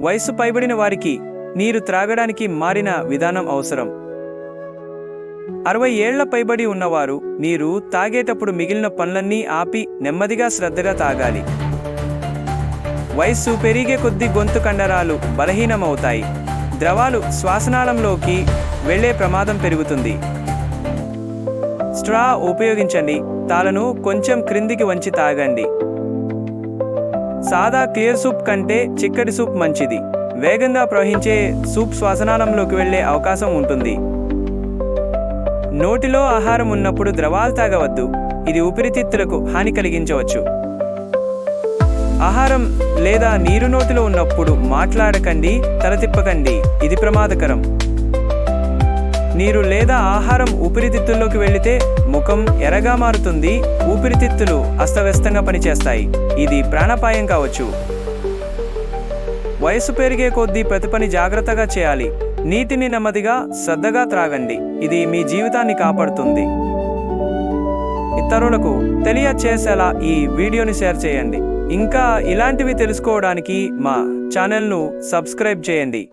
వయసు పైబడిన వారికి నీరు త్రాగడానికి మారిన విధానం అవసరం. అరవై ఏళ్ళ పైబడి ఉన్నవారు నీరు తాగేటప్పుడు మిగిలిన పనులన్నీ ఆపి నెమ్మదిగా శ్రద్ధగా తాగాలి. వయస్సు పెరిగే కొద్దీ గొంతు కండరాలు బలహీనమవుతాయి. ద్రవాలు శ్వాసనాళంలోకి వెళ్ళే ప్రమాదం పెరుగుతుంది. స్ట్రా ఉపయోగించండి. తాళను కొంచెం క్రిందికి వంచి తాగండి. సాదా క్లియర్ సూప్ కంటే చిక్కటి సూప్ మంచిది. వేగంగా ప్రవహించే సూప్ శ్వాసనాళంలోకి వెళ్ళే అవకాశం ఉంటుంది. నోటిలో ఆహారం ఉన్నప్పుడు ద్రవాలు తాగవద్దు. ఇది ఊపిరితిత్తులకు హాని కలిగించవచ్చు. ఆహారం లేదా నీరు నోటిలో ఉన్నప్పుడు మాట్లాడకండి తల తిప్పకండి ఇది ప్రమాదకరం. నీరు లేదా ఆహారం ఊపిరితిత్తుల్లోకి వెళితే ముఖం ఎర్రగా మారుతుంది ఊపిరితిత్తులు అస్తవ్యస్తంగా పనిచేస్తాయి. ఇది ప్రాణాపాయం కావచ్చు. వయసు పెరిగే కొద్దీ ప్రతి పని జాగ్రత్తగా చేయాలి. నీటిని నెమ్మదిగా శ్రద్ధగా త్రాగండి. ఇది మీ జీవితాన్ని కాపాడుతుంది. ఇతరులకు తెలియచేసేలా ఈ వీడియోని షేర్ చేయండి. ఇంకా ఇలాంటివి తెలుసుకోవడానికి మా ఛానల్ను సబ్స్క్రైబ్ చేయండి.